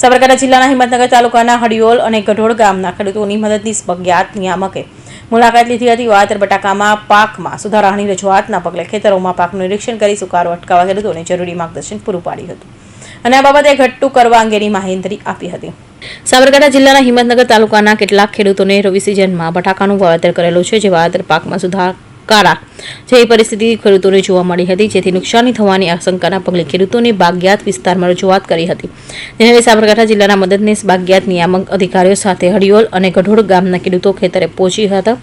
સાબરકાંઠા જિલ્લાના હિંમતનગર તાલુકાના હડિયોલ અને ગઢોળ ગામના ખેડૂતોની મદદનીશ બગિયાત નિયામકે મુલાકાત લીધી હતી વાવેતર બટાકામાં પાકમાં સુધારાની રજૂઆતના પગલે ખેતરોમાં પાકનું નિરીક્ષણ કરી સુકારો અટકાવવા ખેડૂતોને જરૂરી માર્ગદર્શન પૂરું પાડ્યું હતું. અને આ બાબતે ઘટતું કરવા અંગેની માહિતી આપી હતી. સાબરકાંઠા જિલ્લાના હિંમતનગર તાલુકાના કેટલાક ખેડૂતોને રવિ સિઝનમાં બટાકાનું વાવેતર કરેલું છે, જે વાવેતર પાકમાં સુધાકારા જેવી પરિસ્થિતિ ખેડૂતોને જોવા મળી હતી, જેથી નુકસાની થવાની આશંકાના પગલે ખેડૂતોને બાગ્યાત વિસ્તારમાં રજૂઆત કરી હતી. જેને લઈ સાબરકાંઠા જિલ્લાના મદદનીશ બાગ્યાત નિયામક અધિકારીઓ સાથે હડિયોલ અને ગઢોળ ગામના ખેડૂતો ખેતરે પહોંચી હતા.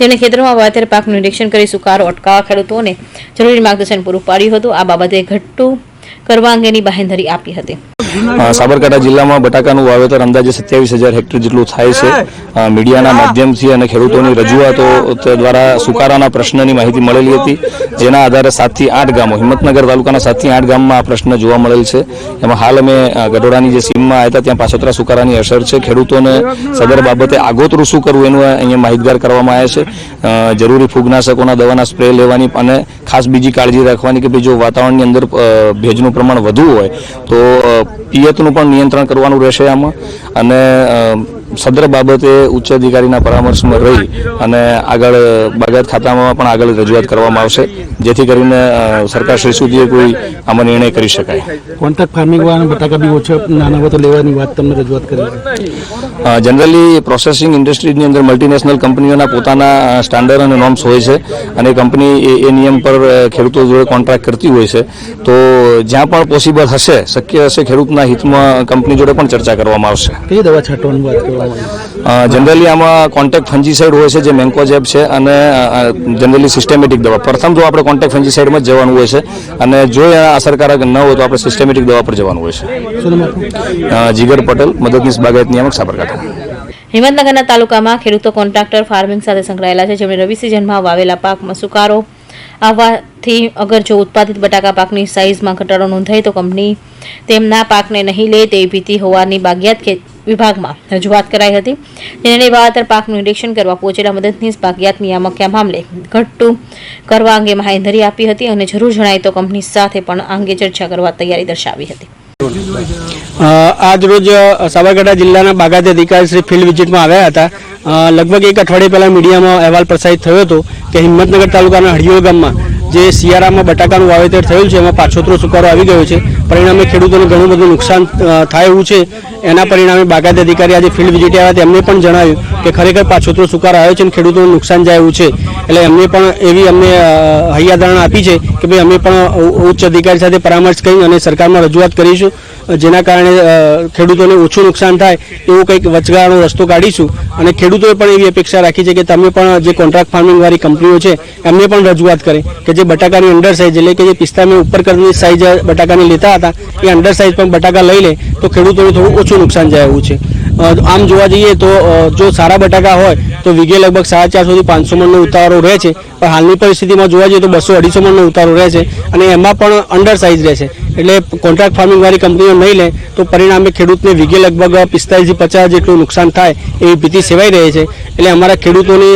જેને ખેતરોમાં વાવેતર પાકનું નિરીક્ષણ કરી સુકારો અટકાવવા ખેડૂતોને જરૂરી માર્ગદર્શન પૂરું પાડ્યું હતું. આ બાબતે ઘટ્ટું કરવા અંગેની બાહેંધરી આપી હતી. સાબરકાંઠા જિલ્લામાં બટાકાનું વાવેતર અંદાજે સત્યાવીસ હજાર હેક્ટર જેટલું થાય છે. મીડિયાના માધ્યમથી અને ખેડૂતોની રજૂઆતો દ્વારા સુકારાના પ્રશ્નની માહિતી મળેલી હતી. જેના આધારે સાતથી આઠ ગામો, હિંમતનગર તાલુકાના સાતથી આઠ ગામમાં આ પ્રશ્ન જોવા મળેલ છે. એમાં હાલ અમે ગઢોડાની જે સીમમાં આવ્યા હતા ત્યાં પાછોતરા સુકારાની અસર છે. ખેડૂતોને સદર બાબતે આગોતરું શું કરવું એનું અહીંયા માહિતગાર કરવામાં આવે છે. જરૂરી ફૂગનાશકોના દવાના સ્પ્રે લેવાની અને ખાસ બીજી કાળજી રાખવાની કે ભાઈ જો વાતાવરણની અંદર ભેજનું પ્રમાણ વધુ હોય, તો પિયતનું પણ નિયંત્રણ કરવાનું રહેશે આમાં. અને સદર બાબતે ઉચ્ચ અધિકારીના પરામર્શમાં રહી અને આગળ બાગાયત ખાતામાં પણ આગળ રજૂઆત કરવામાં આવશે જેથી કરીને સરકાર શ્રી સુધી કોઈ આમાં નિર્ણય કરી શકાય. કોન્ટ્રાક્ટ ફાર્મિંગ બટાકા બી ઓછા નાના તો લેવાની વાત તમને રજૂઆત કરી જનરલી પ્રોસેસિંગ ઇન્ડસ્ટ્રીની અંદર મલ્ટીનેશનલ કંપનીઓના પોતાના સ્ટાન્ડર્ડ અને નોર્મ્સ હોય છે અને કંપની એ નિયમ પર ખેડૂતો જોડે કોન્ટ્રાક્ટ કરતી હોય છે. તો જ્યાં પણ પોસિબલ હશે શક્ય હશે ખેડૂતના હિતમાં કંપની જોડે પણ ચર્ચા કરવામાં આવશે. કઈ દવા છાંટવાની વાત જનરલી આમાં કોન્ટેક્ટ ફંજીસાઇડ હોય છે, જે મેન્કોજેબ છે, અને જનરલી સિસ્ટેમેટિક દવા. પ્રથમ જો આપણે કોન્ટેક્ટ ફંજીસાઇડમાં જ જવાનું હોય છે, અને જો અસરકારક ન હોય તો આપણે સિસ્ટેમેટિક દવા પર જવાનું હોય છે. જીગર પટેલ, મદદનીશ બાગાયત નિયામક, સાબરકાંઠા. હિંમતનગરના તાલુકામાં ખેડૂતો કોન્ટ્રાક્ટર ફાર્મિંગ સાથે સંકળાયેલા છે. જેમણે રવિ સિઝનમાં વાવેલા પાકમાં સુકારો આવવાથી અગર જો ઉત્પાદિત બટાકા પાકની સાઇઝમાં ઘટાડો નોંધાય તો કંપની તેમના પાકને નહીં લે તેવી ભીતિ હોવાની બાગ્યાત વિભાગમાં રજૂઆત કરાઈ હતી. જેને વાવેતર પાકનું નિરીક્ષણ કરવા પહોંચેલા મદદનીશ બાગિયાત નિયામકે આ મામલે ઘટ્ટું કરવા અંગે માહિતી આપી હતી અને જરૂર જણાય તો કંપની સાથે પણ આ અંગે ચર્ચા કરવા તૈયારી દર્શાવી હતી. આજ રોજ સાબરકાંઠા જિલ્લાના બાગાયત અધિકારી શ્રી ફિલ્ડ વિઝિટમાં આવ્યા હતા. લગભગ એક અઠવાડિયા પહેલા મીડિયામાં અહેવાલ પ્રસારિત થયો હતો કે હિંમતનગર તાલુકાના હળિયો ગામમાં જે શિયાળામાં બટાકાનું વાવેતર થયું છે, એમાં પાછોતરો સુકારો આવી ગયો છે. પરિણામે ખેડૂતોને ઘણું બધું નુકસાન થાય એવું છે. એના પરિણામે બાગાયત અધિકારી આજે ફિલ્ડ વિઝિટે આવ્યા તેમને પણ જણાવ્યું કે ખરેખર પાછોતરો સુકારો આવ્યો છે અને ખેડૂતોનું નુકસાન જાય એવું છે. એટલે એમને પણ એવી અમને હૈયાધારણા આપી છે કે ભાઈ અમે પણ ઉચ્ચ અધિકારી સાથે પરામર્શ કરી અને સરકારમાં રજૂઆત કરીશું, જેના કારણે ખેડૂતોને ઓછું નુકસાન થાય એવો કંઈક વચગાળાનો રસ્તો કાઢીશું. અને ખેડૂતોએ પણ એવી અપેક્ષા રાખી છે કે તમે પણ જે કોન્ટ્રાક્ટ ફાર્મિંગ વાળી કંપનીઓ છે, એમને પણ રજૂઆત કરે કે જે બટાકાની અંડર સાઇઝ એટલે કે જે પિસ્તાની ઉપર કરની સાઇઝ બટાકાની લેતા હતા, એ અંડર સાઇઝ પણ બટાકા લઈ લે, તો ખેડૂતોને થોડું ઓછું નુકસાન જાય એવું છે. આમ જોવા જઈએ તો જો સારા બટાકા હોય, તો વીઘે લગભગ સાડા ચારસોથી પાંચસો મણનો ઉતારો રહે છે. પણ હાલની પરિસ્થિતિમાં જોવા જઈએ તો બસો અઢીસો મણનો ઉતારો રહે છે અને એમાં પણ અંડર સાઇઝ રહે છે. એટલે કોન્ટ્રાક્ટ ફાર્મિંગ વાળી કંપનીઓ નહીં લે, તો પરિણામે ખેડૂતને વીઘે લગભગ પિસ્તાલીસથી પચાસ જેટલું નુકસાન થાય એવી ભીતિ સેવાઈ રહી છે. એટલે અમારા ખેડૂતોની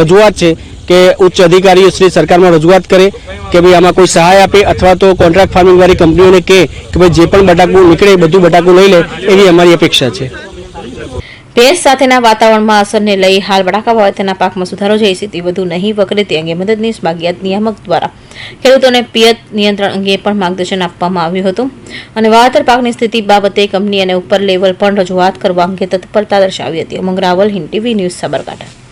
રજૂઆત છે કે ઉચ્ચ અધિકારીઓ શ્રી સરકારમાં રજૂઆત કરે કે ભાઈ આમાં કોઈ સહાય આપે અથવા તો કોન્ટ્રાક્ટ ફાર્મિંગવાળી કંપનીઓને કહે કે ભાઈ જે પણ બટાકું નીકળે, બધું બટાકું લઈ લે એવી અમારી અપેક્ષા છે. ભેજ સાથેના વાતાવરણમાં અસરને લઈ હાલ બટાકા વાવેતરના પાકમાં સુધારો જઈ સ્થિતિ વધુ નહીં વકરે તે અંગે મદદનીશ બાગિયાત નિયામક દ્વારા ખેડૂતોને પિયત નિયંત્રણ અંગે પણ માર્ગદર્શન આપવામાં આવ્યું હતું. અને વાવેતર પાકની સ્થિતિ બાબતે કંપની અને ઉપર લેવલ પણ રજૂઆત કરવા અંગે તત્પરતા દર્શાવી હતી. Amang Raval, Hind TV news Sabarkantha.